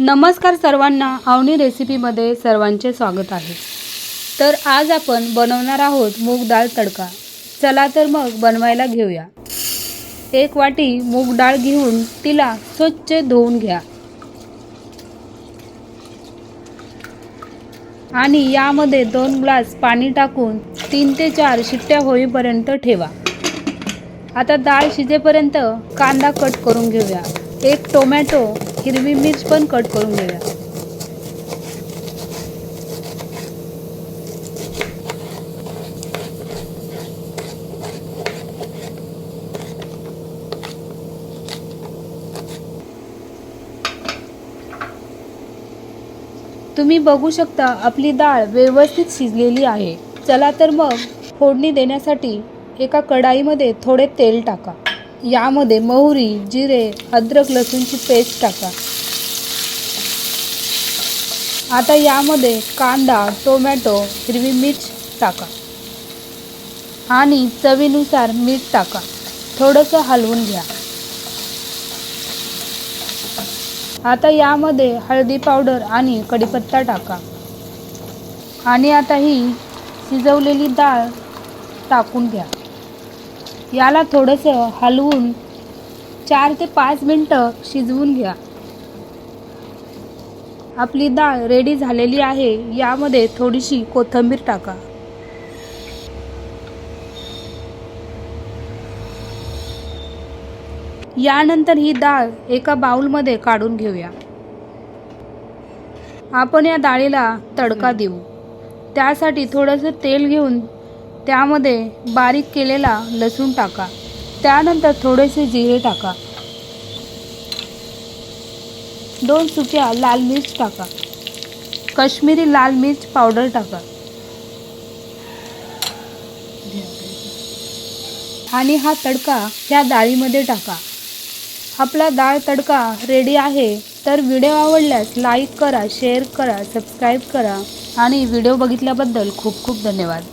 नमस्कार सर्वांना आवणी रेसिपीमध्ये सर्वांचे स्वागत आहे. तर आज आपण बनवणार आहोत मूग डाळ तडका. चला तर मग बनवायला घेऊया. एक वाटी मूग डाळ घेऊन तिला स्वच्छ धुवून घ्या. आणि यामध्ये दोन ग्लास पाणी टाकून तीन ते चार शिट्ट्या होईपर्यंत ठेवा. आता डाळ शिजेपर्यंत कांदा कट करून घेऊया. एक टोमॅटो हिरवी मिर्च पण कट करून घेऊया. तुम्ही बघू शकता आपली डाळ व्यवस्थित शिजलेली आहे. चला तर मग फोडणी देण्यासाठी एका कढाईमध्ये थोडे तेल टाका. यामध्ये मोहरी जिरे अद्रक लसूणची पेस्ट टाका. आता यामध्ये कांदा टोमॅटो हिरवी मिर्च टाका. आणि चवीनुसार मीठ टाका. थोडंसं हलवून घ्या. आता यामध्ये हळदी पावडर आणि कढीपत्ता टाका. आणि आता ही शिजवलेली डाळ टाकून घ्या. याला थोडंसं हलवून चार ते पाच मिनटं शिजवून घ्या. आपली डाळ रेडी झालेली आहे यामध्ये थोडीशी कोथिंबीर टाका. यानंतर ही डाळ एका बाऊलमध्ये काढून घेऊया. आपण या डाळीला तडका देऊ. त्यासाठी थोडंसं तेल घेऊन त्यामध्ये बारीक केलेला लसूण टाका. त्यानंतर थोडेसे जिरे टाका. दोन सुक्या लाल मिर्च टाका. काश्मीरी लाल मिर्च पावडर टाका. आणि हा तडका ह्या डाळीमध्ये टाका. आपला डाळ तडका रेडी आहे तर व्हिडिओ आवडल्यास लाईक करा शेअर करा सबस्क्राईब करा. आणि व्हिडिओ बघितल्याबद्दल खूप खूप धन्यवाद.